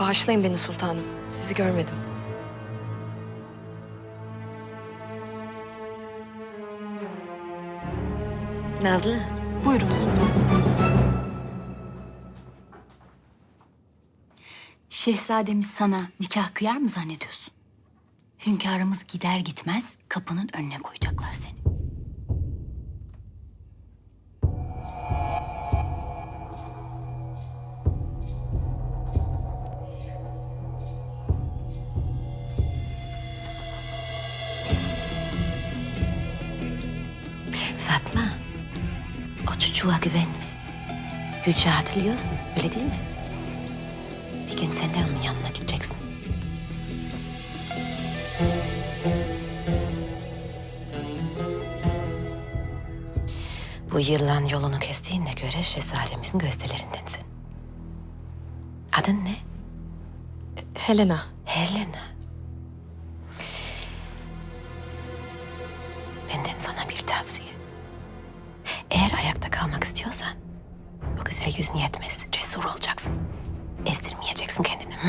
Bağışlayın beni sultanım. Sizi görmedim. Nazlı. Buyurun Şehzademiz sana nikah kıyar mı zannediyorsun? Hünkârımız gider gitmez kapının önüne koyacaklar seni. Fatma, o çocuğa güvenme. Gülşah'ı hatırlıyorsun, öyle değil mi? Bir gün sen de onun yanına gideceksin. Bu yılan yolunu kestiğine göre şehzademizin gösterilerindensin. Adın ne? Helena. Helena. Ayakta kalmak istiyorsan bu güzel yüzün yetmez. Cesur olacaksın. Ezdirmeyeceksin kendini. Hı?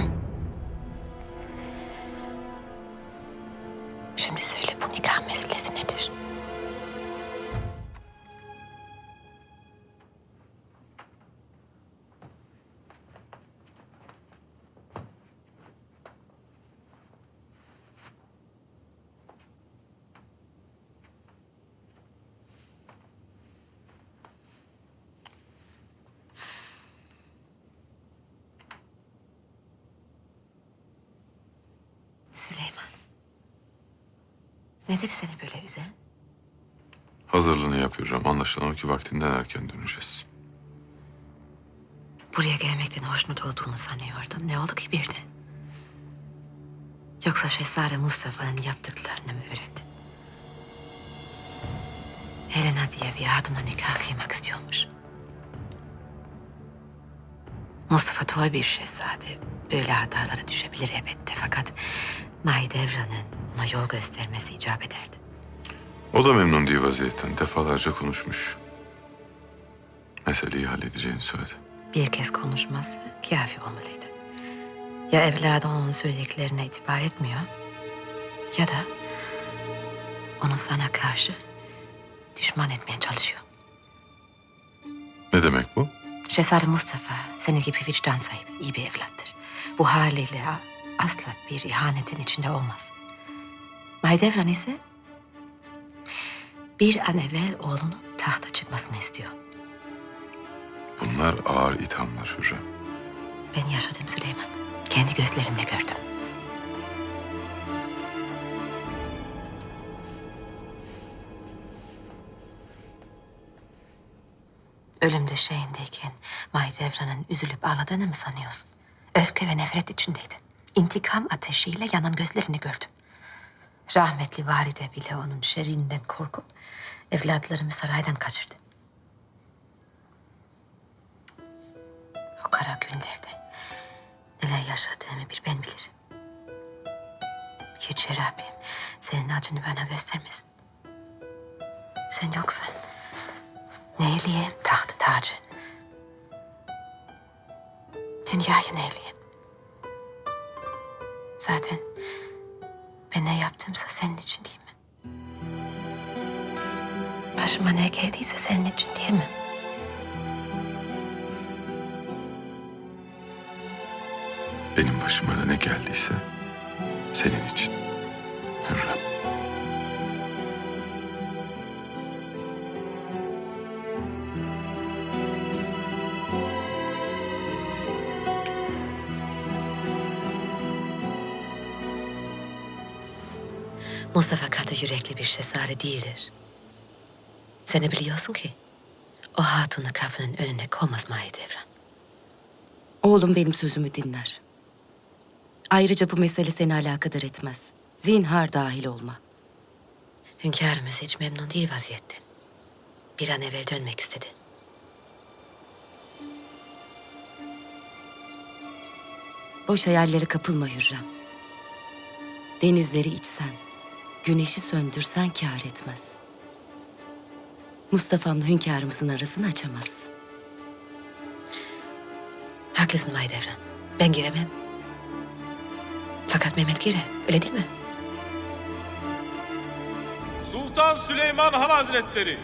Şimdi söyle bu nikah meselesi nedir? Nedir seni böyle üzen? Hazırlığını yapıyorum. Anlaşılan o ki vaktinden erken döneceğiz. Buraya gelmekten hoşnut olduğunu sanıyordum. Ne oldu ki birden? Yoksa Şehzade Mustafa'nın yaptıklarını mı öğrendin? Helena diye bir hatunla nikah kıymak istiyormuş. Mustafa toy bir şehzade. Böyle hatalara düşebilir elbette. Fakat Mahidevran'ın ona yol göstermesi icap ederdi. O da memnun değil vaziyetten. Defalarca konuşmuş. Meseleyi halledeceğini söyledi. bir kez konuşması kafi olmalıydı. Ya evladı onun söylediklerine itibar etmiyor ya da onu sana karşı düşman etmeye çalışıyor. Ne demek bu? Şehzade Mustafa senin gibi vicdan sahibi iyi bir evlattır. Bu haliyle asla bir ihanetin içinde olmaz. Mahidevran ise bir an evvel oğlunun tahta çıkmasını istiyor. Bunlar ağır ithamlar Hürrem. Ben yaşadım Süleyman. Kendi gözlerimle gördüm. Ölüm döşeğindeyken Mahidevran'ın üzülüp ağladığını mı sanıyorsun? Öfke ve nefret içindeydi. İntikam ateşiyle yanan gözlerini gördüm. Rahmetli valide bile onun şerrinden korkup evlatlarımı saraydan kaçırdı. O kara günlerde neler yaşadığımı bir ben bilirim. Yüce Rabbim senin acını bana göstermesin. Sen yoksan neyleyeyim tahtı tacı? Dünyayı neyleyeyim? Zaten ben ne yaptımsa senin için değil mi? Başıma ne geldiyse senin için değil mi? Benim başıma da ne geldiyse senin için. Hürrem. Mustafa katı yürekli bir şehzade değildir. Sen de biliyorsun ki o hatunu kapının önüne koymaz Mahidevran. Oğlum benim sözümü dinler. Ayrıca bu mesele seni alakadar etmez. Zinhar dahil olma. Hünkârımız hiç memnun değil vaziyetten. Bir an evvel dönmek istedi. Boş hayallere kapılma Hürrem. Denizleri içsen, Güneşi söndürsen kâr etmez. Mustafa'mla hünkârımızın arasını açamazsın. Haklısın Mahidevran. Ben giremem. Fakat Mehmet girer. Öyle değil mi? Sultan Süleyman Han Hazretleri.